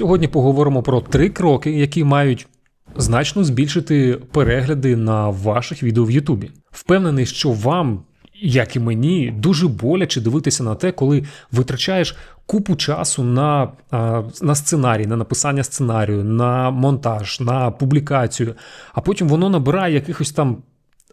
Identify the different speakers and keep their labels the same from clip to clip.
Speaker 1: Сьогодні поговоримо про три кроки, які мають значно збільшити перегляди на ваших відео в Ютубі. Впевнений, що вам, як і мені, дуже боляче дивитися на те, коли витрачаєш купу часу на, на сценарій, на написання сценарію, на монтаж, на публікацію, а потім воно набирає якихось там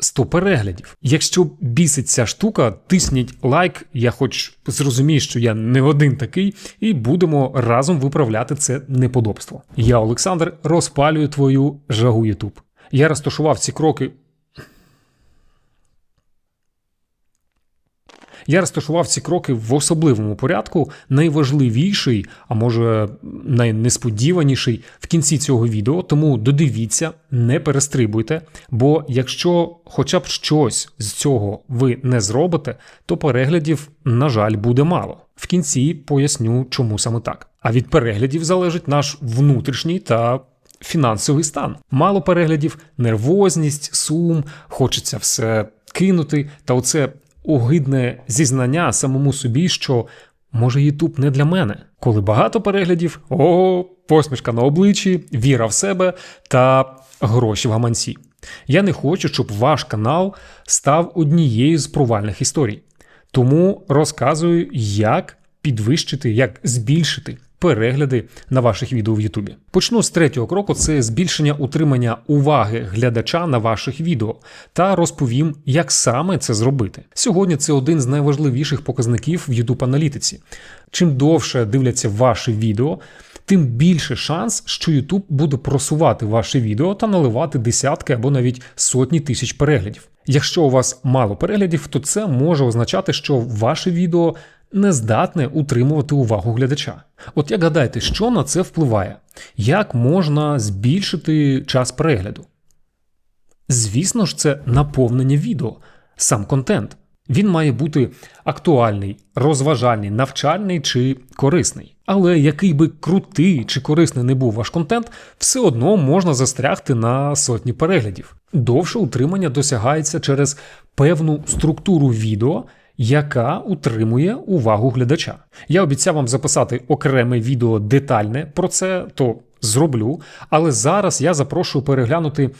Speaker 1: 100 переглядів. Якщо бісить ця штука, тисніть лайк. Я хоч зрозумію, що я не один такий, і будемо разом виправляти це неподобство. Я, Олександр, розпалюю твою жагу Ютуб. Я розташував ці кроки. Я розташував ці кроки в особливому порядку. Найважливіший, а може найнесподіваніший в кінці цього відео. Тому додивіться, не перестрибуйте. Бо якщо хоча б щось з цього ви не зробите, то переглядів, на жаль, буде мало. В кінці поясню, чому саме так. А від переглядів залежить наш внутрішній та фінансовий стан. Мало переглядів, нервозність, сум, хочеться все кинути. Та оце огидне зізнання самому собі, що може Ютуб не для мене. Коли багато переглядів, о, посмішка на обличчі, віра в себе та гроші в гаманці. Я не хочу, щоб ваш канал став однією з провальних історій. Тому розказую, як підвищити, як збільшити перегляди на ваших відео в Ютубі. Почну з третього кроку: це збільшення утримання уваги глядача на ваших відео, та розповім, як саме це зробити. Сьогодні це один з найважливіших показників в youtube аналітиці. Чим довше дивляться ваші відео, тим більше шанс, що YouTube буде просувати ваше відео та наливати десятки або навіть сотні тисяч переглядів. Якщо у вас мало переглядів, то це може означати, що ваше відео не здатне утримувати увагу глядача. От як гадаєте, що на це впливає? Як можна збільшити час перегляду? Звісно ж, це наповнення відео, сам контент. Він має бути актуальний, розважальний, навчальний чи корисний. Але який би крутий чи корисний не був ваш контент, все одно можна застрягти на сотні переглядів. Довше утримання досягається через певну структуру відео, яка утримує увагу глядача. Я обіцяв вам записати окреме відео детальне про це, то зроблю. Але зараз я запрошую переглянути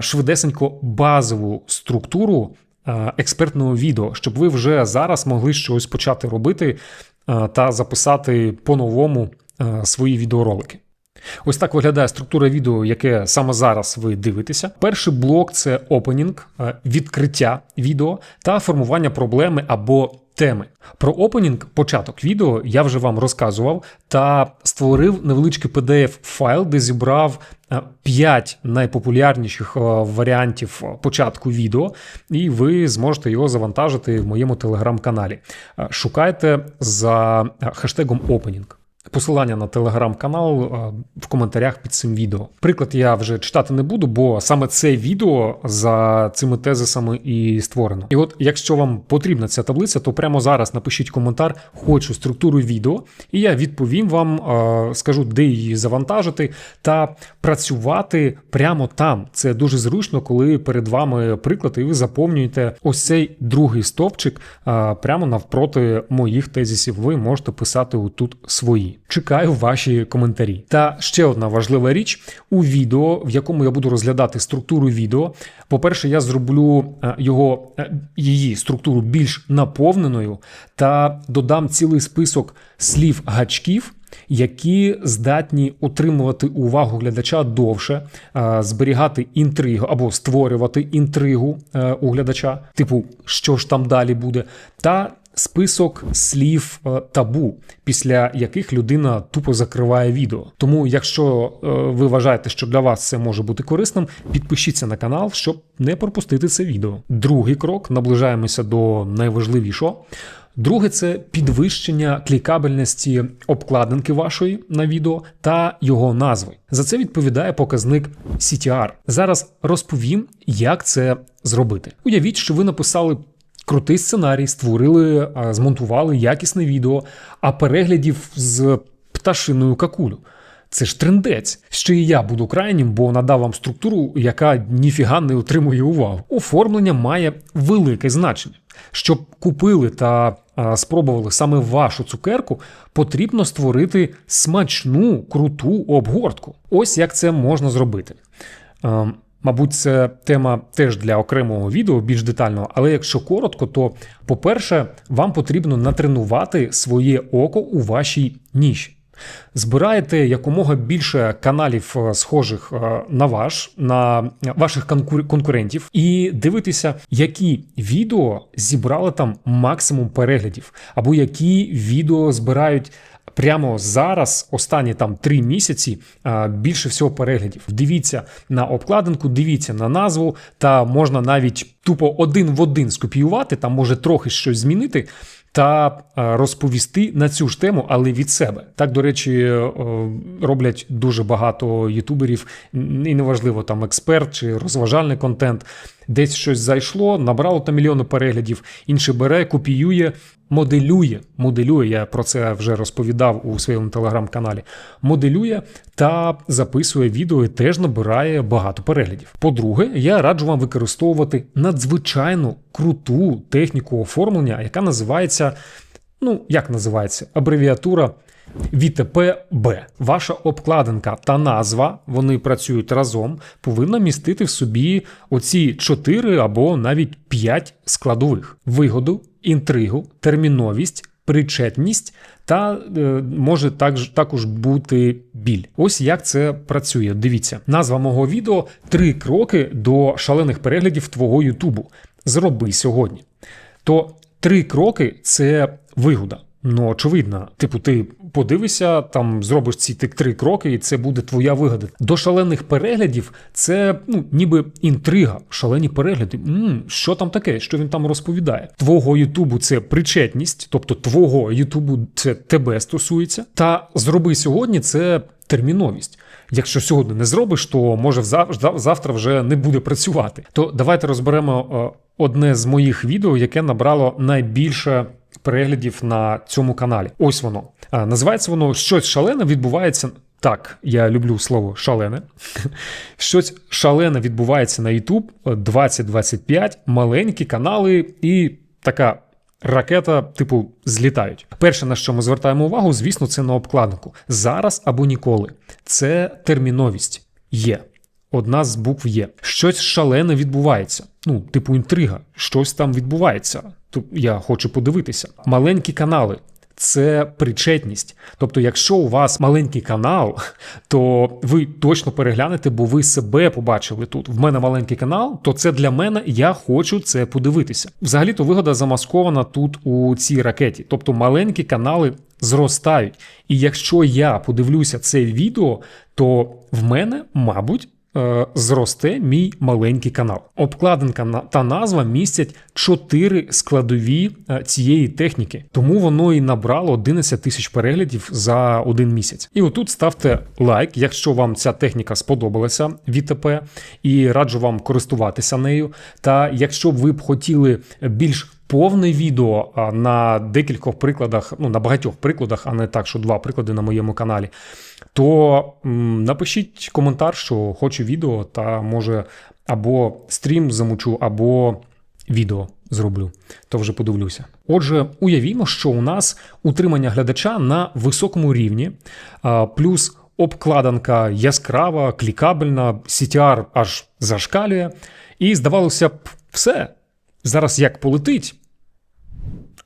Speaker 1: швидесенько базову структуру експертного відео, щоб ви вже зараз могли щось почати робити та записати по-новому свої відеоролики. Ось так виглядає структура відео, яке саме зараз ви дивитеся. Перший блок це опенінг, е, відкриття відео та формування проблеми або теми. Про опенінг, початок відео, я вже вам розказував та створив невеличкий pdf файл, де зібрав 5 е, найпопулярніших е, варіантів початку відео, і ви зможете його завантажити в моєму телеграм-каналі. Шукайте за хештегом опенінг. Посилання на телеграм-канал е, в коментарях під цим відео. Приклад я вже читати не буду, бо саме це відео за цими тезисами і створено. І от, якщо вам потрібна ця таблиця, то прямо зараз напишіть коментар, хочу структуру відео, і я відповім вам, е, скажу, де її завантажити, та працювати прямо там. Це дуже зручно, коли перед вами приклад, і ви заповнюєте ось цей другий стовпчик е, прямо навпроти моїх тезисів. Ви можете писати отут свої. Чекаю ваші коментарі. Та ще одна важлива річ у відео, в якому я буду розглядати структуру відео. По-перше, я зроблю е, його е, її структуру більш наповненою та додам цілий список слів гачків. Які здатні утримувати увагу глядача довше, е, зберігати інтригу або створювати інтригу у глядача, типу, що ж там далі буде, та список слів е, табу, після яких людина тупо закриває відео. Тому, якщо е, ви вважаєте, що для вас це може бути корисним, підпишіться на канал, щоб не пропустити це відео. Другий крок наближаємося до найважливішого. Друге це підвищення клікабельності обкладинки вашої на відео та його назви. За це відповідає показник CTR. Зараз розповім, як це зробити. Уявіть, що ви написали крутий сценарій, створили, змонтували якісне відео, а переглядів з пташиною какулю. Це ж трендець. Ще і я буду крайнім, бо надав вам структуру, яка ніфіга не отримує увагу. Оформлення має велике значення. Щоб купили та спробували саме вашу цукерку, потрібно створити смачну круту обгортку. Ось як це можна зробити. Мабуть, це тема теж для окремого відео, більш детального, але якщо коротко, то по-перше, вам потрібно натренувати своє око у вашій ніші. Збираєте якомога більше каналів, е, схожих е, на ваш, на ваших конкурентів, і дивитеся, які відео зібрали там максимум переглядів, або які відео збирають. Прямо зараз, останні там три місяці, більше всього переглядів. Дивіться на обкладинку, дивіться на назву, та можна навіть тупо один в один скопіювати, там може трохи щось змінити. Та розповісти на цю ж тему, але від себе. Так, до речі, е, роблять дуже багато ютуберів, і неважливо, там експерт чи розважальний контент. Десь щось зайшло, набрало там мільйони переглядів, інший бере, копіює, моделює. Моделює, я про це вже розповідав у своєму телеграм-каналі. Моделює та записує відео і теж набирає багато переглядів. По-друге, я раджу вам використовувати надзвичайно круту техніку оформлення, яка називається. Ну, як називається? Абревіатура ВТП-Б. Ваша обкладинка та назва, вони працюють разом, повинна містити в собі оці 4 або навіть 5 складових: вигоду, інтригу, терміновість. Причетність та е, може також, також бути біль. Ось як це працює. Дивіться, назва мого відео три кроки до шалених переглядів твого Ютубу. Зроби сьогодні. То три кроки це вигода. Ну, очевидно, типу, ти подивишся, там зробиш ці три кроки, і це буде твоя вигода. До шалених переглядів це ну, ніби інтрига, шалені перегляди. М-м, що там таке? Що він там розповідає? Твого Ютубу це причетність, тобто твого Ютубу це тебе стосується. Та зроби сьогодні це терміновість. Якщо сьогодні не зробиш, то може завтра вже не буде працювати. То давайте розберемо одне з моїх відео, яке набрало найбільше переглядів на цьому каналі. Ось воно. А, Називається воно щось шалене відбувається. Так, я люблю слово шалене. Щось шалене відбувається на YouTube 2025, маленькі канали і така. Ракета, типу, злітають. Перше, на що ми звертаємо увагу, звісно, це на обкладинку. Зараз або ніколи. Це терміновість є. Одна з букв є. Щось шалене відбувається. Ну, типу, інтрига, щось там відбувається. Тут я хочу подивитися. Маленькі канали. Це причетність. Тобто, якщо у вас маленький канал, то ви точно переглянете, бо ви себе побачили тут. В мене маленький канал, то це для мене, я хочу це подивитися. Взагалі-то вигода замаскована тут у цій ракеті. Тобто маленькі канали зростають. І якщо я подивлюся це відео, то в мене, мабуть, зросте мій маленький канал. Обкладинка та назва містять чотири складові е, цієї техніки, тому воно і набрало 11 тисяч переглядів за один місяць. І отут ставте лайк, якщо вам ця техніка сподобалася ВТП, і раджу вам користуватися нею. Та якщо б ви б хотіли більш Повне відео на декількох прикладах, ну на багатьох прикладах, а не так, що два приклади на моєму каналі то напишіть коментар, що хочу відео, та може або стрім замучу, або відео зроблю, то вже подивлюся. Отже, уявімо, що у нас утримання глядача на високому рівні, плюс обкладанка яскрава, клікабельна, CTR аж зашкалює, і здавалося б, все. Зараз як полетить.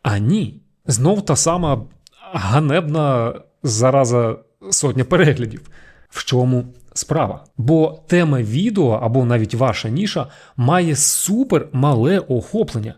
Speaker 1: А ні. Знов та сама ганебна зараза сотня переглядів. В чому справа? Бо тема відео або навіть ваша ніша має супер мале охоплення.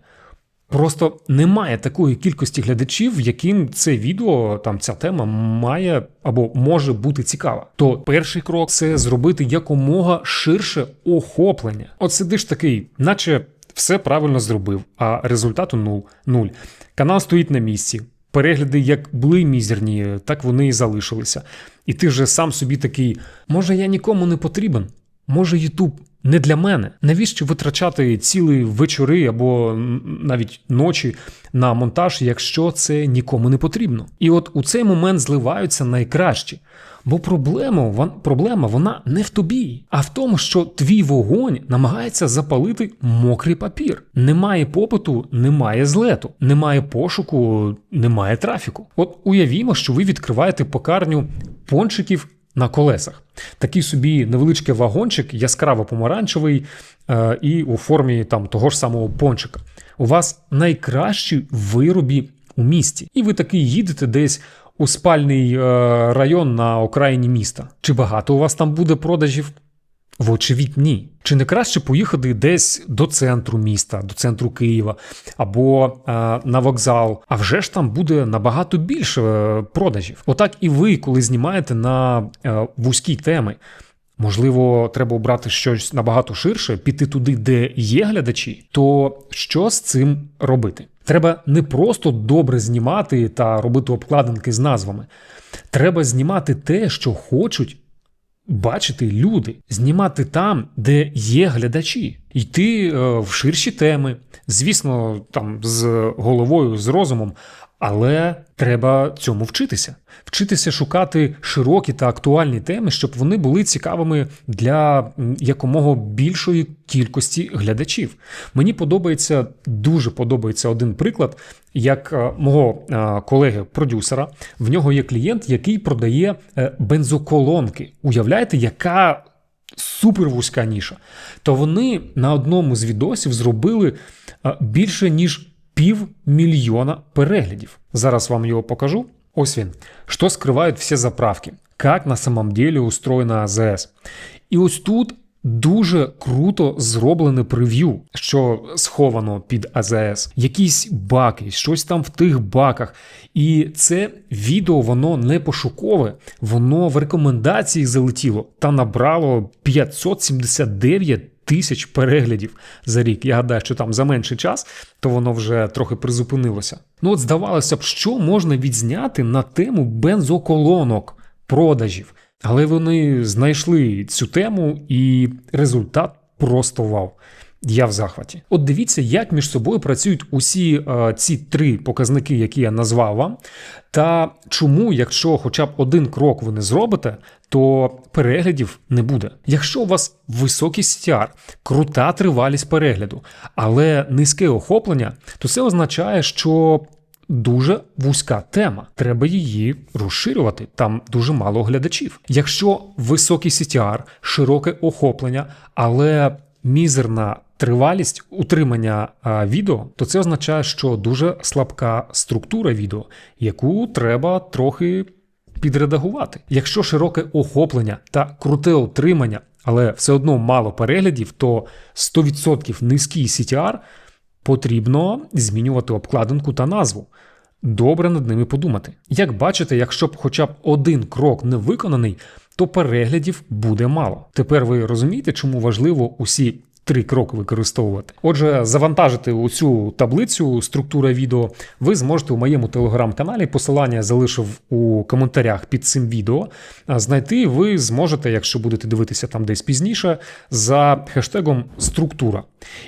Speaker 1: Просто немає такої кількості глядачів, яким це відео, там ця тема має або може бути цікава. То перший крок це зробити якомога ширше охоплення. От сидиш такий, наче все правильно зробив, а результату нуль. Канал стоїть на місці перегляди як були мізерні, так вони і залишилися. І ти вже сам собі такий, може, я нікому не потрібен? Може, YouTube не для мене. Навіщо витрачати цілі вечори або навіть ночі на монтаж, якщо це нікому не потрібно? І от у цей момент зливаються найкращі. Бо проблема, проблема вона не в тобі, а в тому, що твій вогонь намагається запалити мокрий папір. Немає попиту, немає злету, немає пошуку, немає трафіку. От уявімо, що ви відкриваєте покарню пончиків на колесах. Такий собі невеличкий вагончик, яскраво помаранчевий е, і у формі там того ж самого пончика. У вас найкращі виробі у місті, і ви такий їдете десь у спальний е, район на окраїні міста. Чи багато у вас там буде продажів? Вочевидь, ні. Чи не краще поїхати десь до центру міста, до центру Києва або е, на вокзал? А вже ж там буде набагато більше е, продажів. Отак і ви, коли знімаєте на е, вузькі теми. Можливо, треба обрати щось набагато ширше, піти туди, де є глядачі. То що з цим робити? Треба не просто добре знімати та робити обкладинки з назвами. Треба знімати те, що хочуть бачити люди, знімати там, де є глядачі, йти е, в ширші теми, звісно, там з головою, з розумом. Але треба цьому вчитися, вчитися шукати широкі та актуальні теми, щоб вони були цікавими для якомога більшої кількості глядачів. Мені подобається дуже подобається один приклад, як е, мого е, колеги-продюсера. В нього є клієнт, який продає е, бензоколонки. Уявляєте, яка супер вузька ніша. То вони на одному з відосів зробили більше ніж півмільйона переглядів. Зараз вам його покажу. Ось він. Що скривають всі заправки? Как на самом деле устроєна АЗС? І ось тут дуже круто зроблене прев'ю, що сховано під АЗС. Якісь баки, щось там в тих баках. І це відео воно не пошукове, воно в рекомендації залетіло та набрало 579 тисяч переглядів за рік. Я гадаю, що там за менший час, то воно вже трохи призупинилося. Ну от здавалося б, що можна відзняти на тему бензоколонок продажів. Але вони знайшли цю тему, і результат просто вау. Я в захваті. От дивіться, як між собою працюють усі е, ці три показники, які я назвав вам, та чому, якщо хоча б один крок ви не зробите, то переглядів не буде. Якщо у вас високий стяр, крута тривалість перегляду, але низьке охоплення, то це означає, що дуже вузька тема. Треба її розширювати. Там дуже мало глядачів. Якщо високий CTR, широке охоплення, але мізерна тривалість утримання відео, то це означає, що дуже слабка структура відео, яку треба трохи підредагувати. Якщо широке охоплення та круте утримання, але все одно мало переглядів, то 100% низький CTR потрібно змінювати обкладинку та назву. Добре над ними подумати. Як бачите, якщо б хоча б один крок не виконаний, то переглядів буде мало. Тепер ви розумієте, чому важливо усі три кроки використовувати. Отже, завантажити у цю таблицю структура відео ви зможете у моєму телеграм-каналі. Посилання залишив у коментарях під цим відео. Знайти ви зможете, якщо будете дивитися там десь пізніше, за хештегом структура.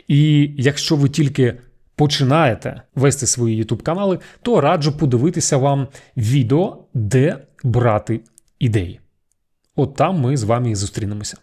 Speaker 1: І якщо ви тільки починаєте вести свої YouTube канали, то раджу подивитися вам відео, де брати ідеї. От там ми з вами і зустрінемося.